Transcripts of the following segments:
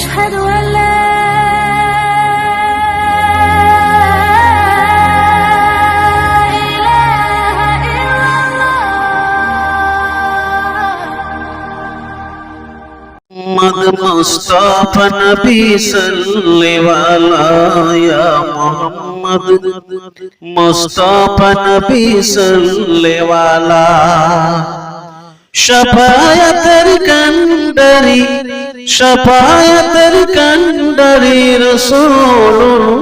أشهد أن لا إله إلا محمد مصطفى نبي صلى وعلى يا محمد مصطفى نبي صلى وعلى شفاعة الكندري শফায়াতের কান্ডারি রাসূলুল্লাহ।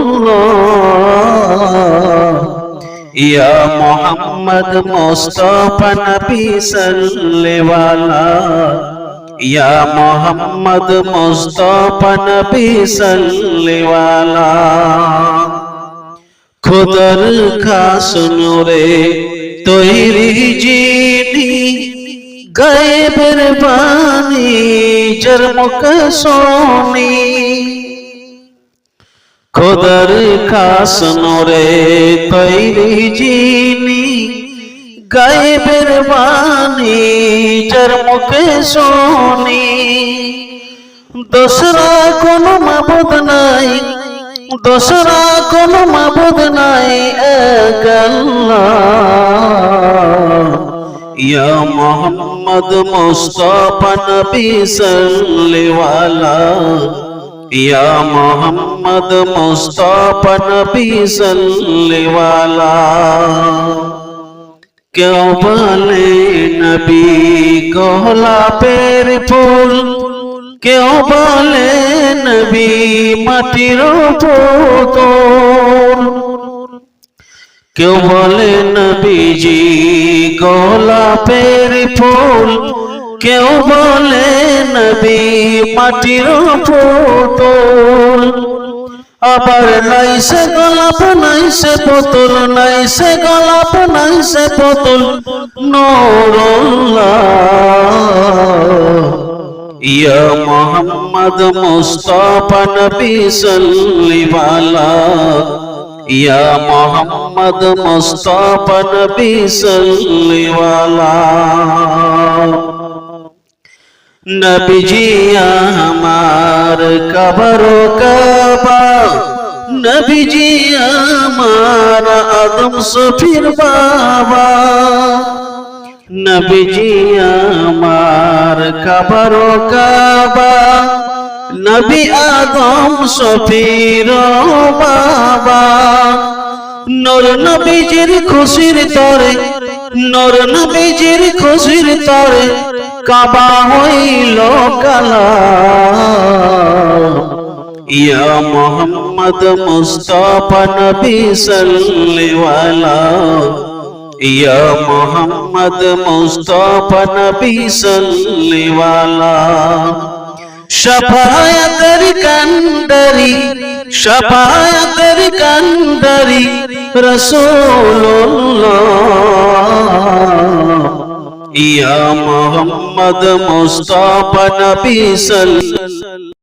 ইয়া মোহাম্মদ মুস্তাফা নবী সাল্লাল্লাহু ইয়া মোহাম্মদ মুস্তাফা নবী সাল্লাল্লাহু খুদর খাস নূরে তৈরি জিনি গায়েবের বাণী জরমুখ সোনি। খুদর খাস নূরে তৈরি জিনি, গায়েবের বাণী জরমুখ সোনি। দোসরা কোনো মাবুদ নাই, দোসরা কোনো মাবুদ নাই, এক আল্লাহ। ইয়া মোহাম্মদ মুস্তাফা নবী সাল্লাল্লাহু ইয়া মোহাম্মদ মুস্তাফা নবী সাল্লাল্লাহু কেউ বলে, নবী, গোলাপের ফুল। কেউ বলে, নবী, মাটির কেউ বলে, নবীজি, গোলাপের ফুল। কেউ বলে, নবী, মাটির পুতুল। আবার, নাই সে গোলাপ, নাই সে পুতুল, নাই সে গোলাপ, নাই সে পুতুল। নোরুল্লাহ। ইয়া মোহাম্মদ নবী ইয়া মোহাম্মদ মুস্তাফা নবী সাল্লাল্লাহু নবীজি আমার কবর কাবা। নবীজি আমার আদম সফির বাবা। নবীজি আমার কবর কাবা। নবী আদম সফির বাবা। নর নবীজির খুশির তরে, নর নবীজির খুশির তরে কাবা হইল কালা। ইয়া মোহাম্মদ মুস্তাফা নবী সাল্লাল্লাহু ইয়া মোহাম্মদ মুস্তাফা নবী সাল্লাল্লাহু শফায়াতের কান্ডারি শফায়াতের কান্ডারি রসুল্লাহ ইয়া মোহাম্মদ মুস্তাফা নবী সাল্লাল্লাহু